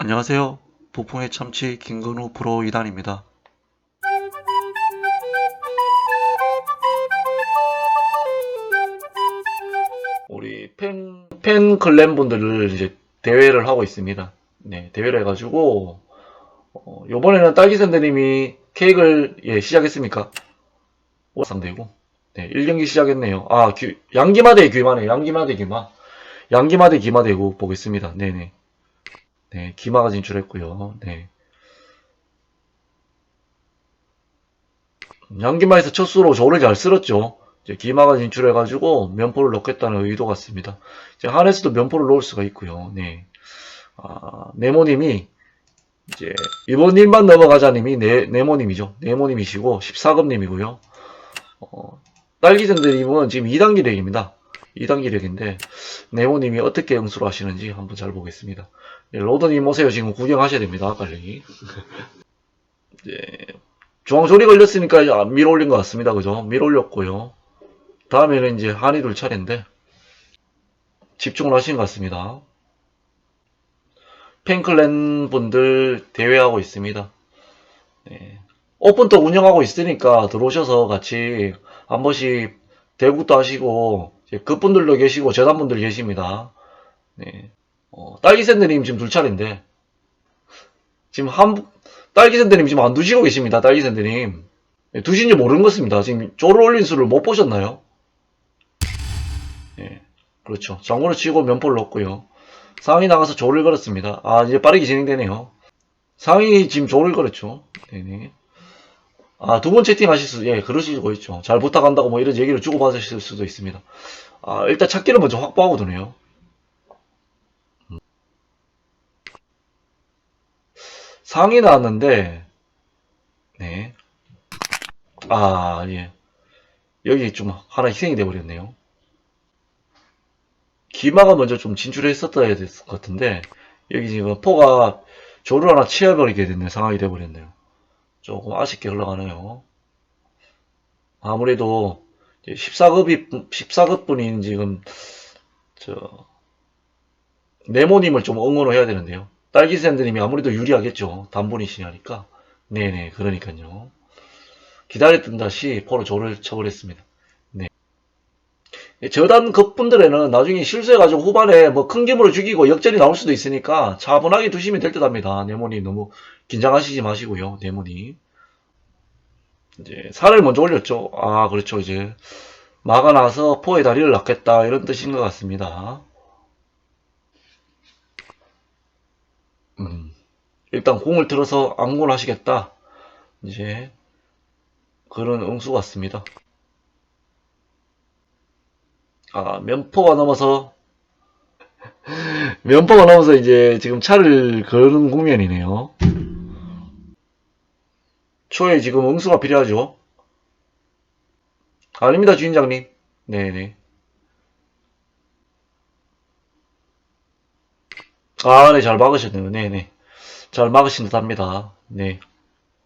안녕하세요. 북풍의 참치 김근우 프로 2단입니다. 우리 팬, 팬 클랜 분들을 이제 대회를 하고 있습니다. 네, 대회를 해가지고, 어, 요번에는 딸기샌드님이 케이크를, 예, 시작했습니까? 상대고. 네, 1경기 시작했네요. 아, 규, 양기마 대 귀마네. 양기마 대 귀마. 양기마 대 귀마 대고 보겠습니다. 네네. 네, 기마가 진출했고요. 네. 양기마에서 첫 수로 저를 잘 쓸었죠. 이제 기마가 진출해가지고 면포를 넣겠다는 의도 같습니다. 이제 한에서도 면포를 넣을 수가 있고요. 네. 아, 네모님이 이제 이번 일만 넘어가자님이 네, 네모님이죠. 네모님이시고 14금님이고요. 어, 딸기전들님은 지금 2단 기력입니다. 2단 기력인데 네모님이 어떻게 응수를 하시는지 한번 잘 보겠습니다. 네, 로드님 오세요. 지금 구경하셔야 됩니다. 빨리. 네, 중앙조리 걸렸으니까 이제 안 밀어 올린 것 같습니다. 그죠? 밀어 올렸고요. 다음에는 이제 한이둘 차례인데 집중을 하신 것 같습니다. 팬클랜 분들 대회하고 있습니다. 네. 오픈도 운영하고 있으니까 들어오셔서 같이 한 번씩 대국도 하시고 이제 그분들도 계시고 재단분들 계십니다. 네. 어, 딸기샌드님 지금 둘 차례인데 지금 한 딸기샌드님 지금 안 두시고 계십니다. 딸기샌드님 네, 두신지 모르는 것입니다. 지금 조를 올린 수를 못 보셨나요? 예, 그렇죠. 장구를 치고 면포를 넣었고요. 상위 나가서 조를 걸었습니다. 아 이제 빠르게 진행되네요. 상위 지금 조를 걸었죠. 네네. 아, 두번 채팅하실 수, 예, 그러시고 있죠. 잘 부탁한다고 뭐 이런 얘기를 주고받으실 수도 있습니다. 아, 일단 찾기를 먼저 확보하고 두네요. 음. 상이 나왔는데, 네. 아, 예. 여기 좀 하나 희생이 돼버렸네요. 기마가 먼저 좀 진출했었어야 됐을 것 같은데, 여기 지금 포가 조를 하나 치워버리게 됐네 상황이 돼버렸네요. 조금 아쉽게 흘러가네요. 아무래도 14급이 14급 분인 지금 저 네모님을 좀 응원을 해야 되는데요. 딸기샌드님이 아무래도 유리하겠죠. 단분이시니까. 네네 그러니까요. 기다렸던 다시 포로 조를 쳐버렸습니다. 네. 저단 급분들에는 나중에 실수해가지고 후반에 뭐 큰 기물을 죽이고 역전이 나올 수도 있으니까 차분하게 두시면 될 듯 합니다. 네모님 너무 긴장하시지 마시고요. 네모님. 이제 살을 먼저 올렸죠. 아 그렇죠. 이제 나서 포에 다리를 낳겠다 이런 뜻인 것 같습니다. 음, 일단 공을 들어서 안곤 하시겠다. 이제 그런 응수 같습니다. 아 면포가 넘어서 면포가 넘어서 이제 지금 차를 거는 국면이네요. 초에 지금 응수가 필요하죠. 아닙니다, 주인장님. 네네. 아, 네, 잘 막으셨네요. 네네. 잘 막으신 듯 합니다. 네.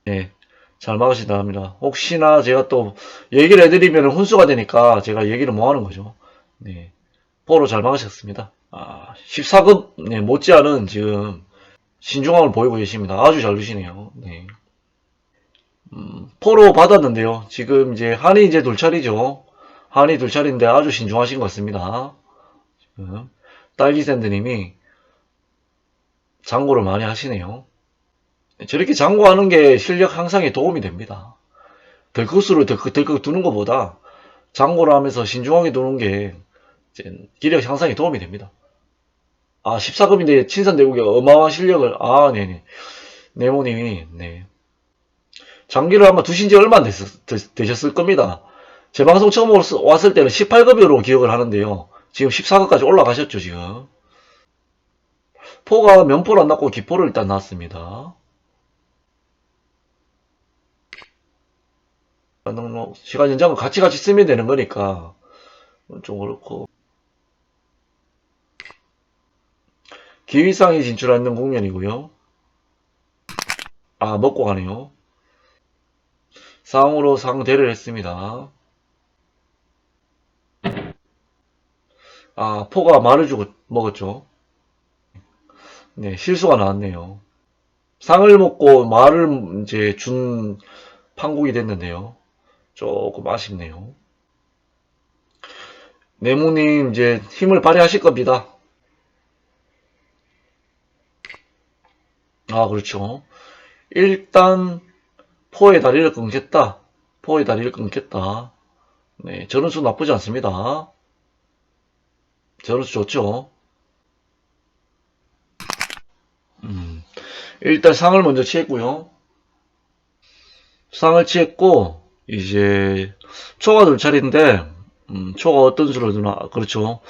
네. 잘 막으신 듯 합니다. 혹시나 제가 또 얘기를 해드리면 혼수가 되니까 제가 얘기를 뭐 하는 거죠. 네. 포로 잘 막으셨습니다. 아, 14급, 네, 못지않은 지금 신중함을 보이고 계십니다. 아주 잘 두시네요. 네. 음, 포로 받았는데요. 지금 이제 한이 이제 둘차리죠. 한이 둘차리인데 아주 신중하신 것 같습니다. 지금 딸기샌드님이 장고를 많이 하시네요. 저렇게 장고하는 게 실력 향상에 도움이 됩니다. 덜컥수를 덜컥, 덜컥 두는 것보다 장고를 하면서 신중하게 두는 게 기력 향상에 도움이 됩니다. 아, 14급인데 친선 대국의 어마어마한 실력을, 아, 네네. 네모님이, 네. 장기를 아마 두신 지 얼마 안 됐, 되셨을 겁니다. 제 방송 처음 왔을 때는 18급으로 기억을 하는데요. 지금 14급까지 올라가셨죠, 지금. 포가 면포를 안 났고 기포를 일단 났습니다. 시간 연장은 같이 같이 쓰면 되는 거니까 좀 그렇고 기위상이 진출하는 국면이고요. 아 먹고 가네요. 상으로 상대를 했습니다. 아, 포가 말을 주고 먹었죠. 네, 실수가 나왔네요. 상을 먹고 말을 이제 준 판국이 됐는데요. 조금 아쉽네요. 네모님 이제 힘을 발휘하실 겁니다. 아, 그렇죠. 일단 포의 다리를 끊겠다. 포의 다리를 끊겠다. 네, 저런수 나쁘지 않습니다. 저런수 좋죠. 음, 일단 상을 먼저 취했고요. 상을 취했고 이제 초가 둘 차례인데 음, 초가 어떤 수로 드나 그렇죠.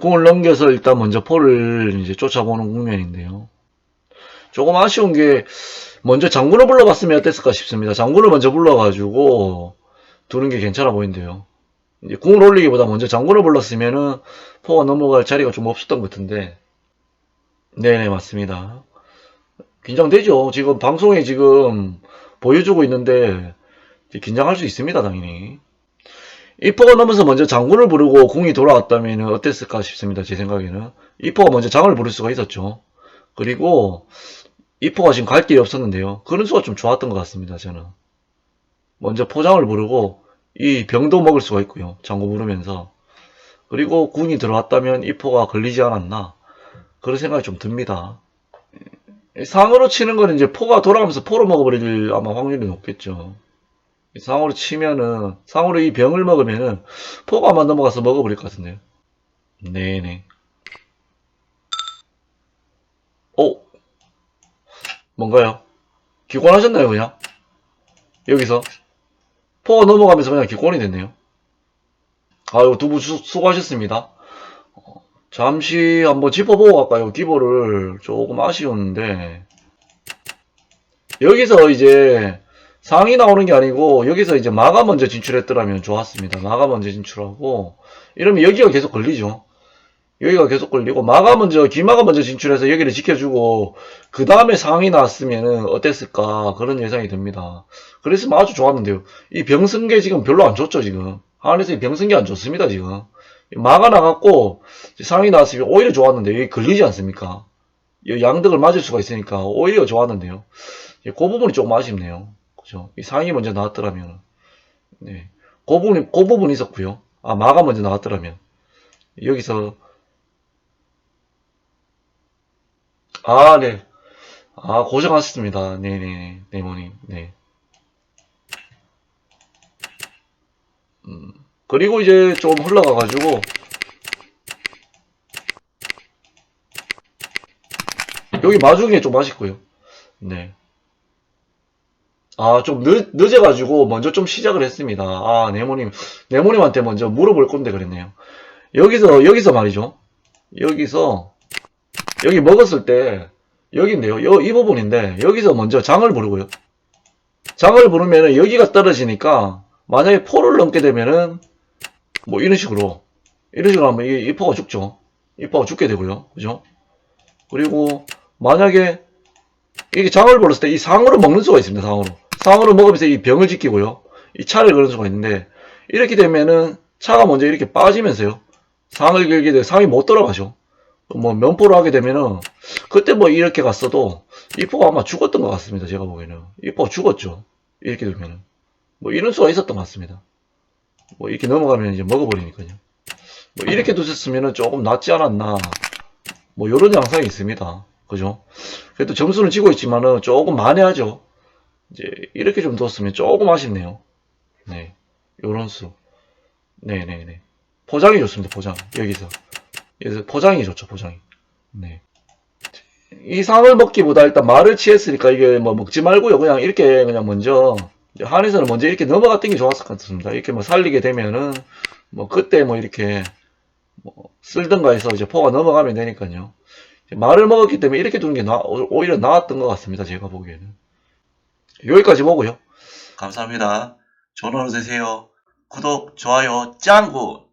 공을 넘겨서 일단 먼저 포를 이제 쫓아보는 국면인데요. 조금 아쉬운 게 먼저 장군을 불러봤으면 어땠을까 싶습니다. 장군을 먼저 불러가지고 두는 게 괜찮아 보인대요. 이제 공을 올리기보다 먼저 장군을 불렀으면은 포가 넘어갈 자리가 좀 없었던 것 같은데. 네네 맞습니다. 긴장되죠. 지금 방송에 지금 보여주고 있는데 긴장할 수 있습니다, 당연히. 1포가 넘어서 먼저 장군을 부르고 공이 돌아왔다면 어땠을까 싶습니다, 제 생각에는. 2포가 먼저 장을 부를 수가 있었죠. 그리고 2포가 지금 갈 길이 없었는데요. 그런 수가 좀 좋았던 것 같습니다, 저는. 먼저 포장을 부르고 이 병도 먹을 수가 있고요. 장구 부르면서. 그리고 군이 들어왔다면 2포가 걸리지 않았나. 그런 생각이 좀 듭니다. 상으로 치는 거는 이제 포가 돌아가면서 포로 먹어버릴 아마 확률이 높겠죠. 상으로 치면은, 상으로 이 병을 먹으면은 포가 아마 넘어가서 먹어버릴 것 같은데요. 네네. 오! 뭔가요? 기권하셨나요, 그냥? 여기서? 포가 넘어가면서 그냥 기권이 됐네요. 아유, 두 분 수고하셨습니다. 어, 잠시 한번 짚어보고 갈까요? 기보를 조금 아쉬웠는데. 여기서 이제 상이 나오는 게 아니고, 여기서 이제 마가 먼저 진출했더라면 좋았습니다. 마가 먼저 진출하고, 이러면 여기가 계속 걸리죠. 여기가 계속 걸리고, 마가 먼저, 기마가 먼저 진출해서 여기를 지켜주고, 그 다음에 상이 나왔으면 어땠을까, 그런 예상이 듭니다. 그랬으면 아주 좋았는데요. 이 병승계 지금 별로 안 좋죠, 지금. 하늘에서 이 병승계 안 좋습니다, 지금. 마가 나갔고, 상이 나왔으면 오히려 좋았는데, 여기 걸리지 않습니까? 이 양득을 맞을 수가 있으니까, 오히려 좋았는데요. 그 부분이 조금 아쉽네요. 그죠? 이 상이 먼저 나왔더라면, 네. 그 부분이, 그 부분이 있었고요. 아, 마가 먼저 나왔더라면. 여기서, 아, 네. 아, 고생하셨습니다. 네네, 네모님, 네. 음, 그리고 이제 좀 흘러가가지고, 여기 마중에 좀 아쉽고요. 네. 아, 좀 늦, 늦어가지고 먼저 좀 시작을 했습니다. 아, 네모님, 네모님한테 먼저 물어볼 건데 그랬네요. 여기서, 여기서 말이죠. 여기서, 여기 먹었을 때, 여기인데요. 요, 이 부분인데, 여기서 먼저 장을 부르고요. 장을 부르면은 여기가 떨어지니까, 만약에 포를 넘게 되면은, 뭐 이런 식으로, 이런 식으로 하면 이, 이 포가 죽죠. 이 포가 죽게 되고요. 그죠? 그리고, 만약에, 이게 장을 벌었을 때 이 상으로 먹는 수가 있습니다. 상으로. 상으로 먹으면서 이 병을 지키고요. 이 차를 걸는 수가 있는데 이렇게 되면은 차가 먼저 이렇게 빠지면서요. 상을 걸게 돼 상이 못 돌아가죠. 뭐 면포로 하게 되면은 그때 뭐 이렇게 갔어도 이 포가 아마 죽었던 것 같습니다. 제가 보기에는 이 포가 죽었죠. 이렇게 되면은 뭐 이런 수가 있었던 것 같습니다. 뭐 이렇게 넘어가면 이제 먹어버리니까요. 뭐 이렇게 두셨으면은 조금 낫지 않았나. 뭐 이런 양상이 있습니다. 그죠? 그래도 점수는 지고 있지만은 조금 만회하죠. 이제 이렇게 좀 뒀으면 조금 아쉽네요. 네, 요런 수. 네네네. 포장이 좋습니다. 포장. 여기서. 여기서 포장이 좋죠. 포장이. 네. 이 상을 먹기보다 일단 말을 취했으니까 이게 뭐 먹지 말고요. 그냥 이렇게 그냥 먼저 한에서는 먼저 이렇게 넘어갔던 게 좋았을 것 같습니다. 이렇게 뭐 살리게 되면은 뭐 그때 뭐 이렇게 뭐 쓸던가 해서 이제 포가 넘어가면 되니까요. 말을 먹었기 때문에 이렇게 두는 게 나, 오히려 나았던 것 같습니다. 제가 보기에는. 여기까지 보고요. 감사합니다. 좋은 하루 되세요. 구독, 좋아요, 짱구!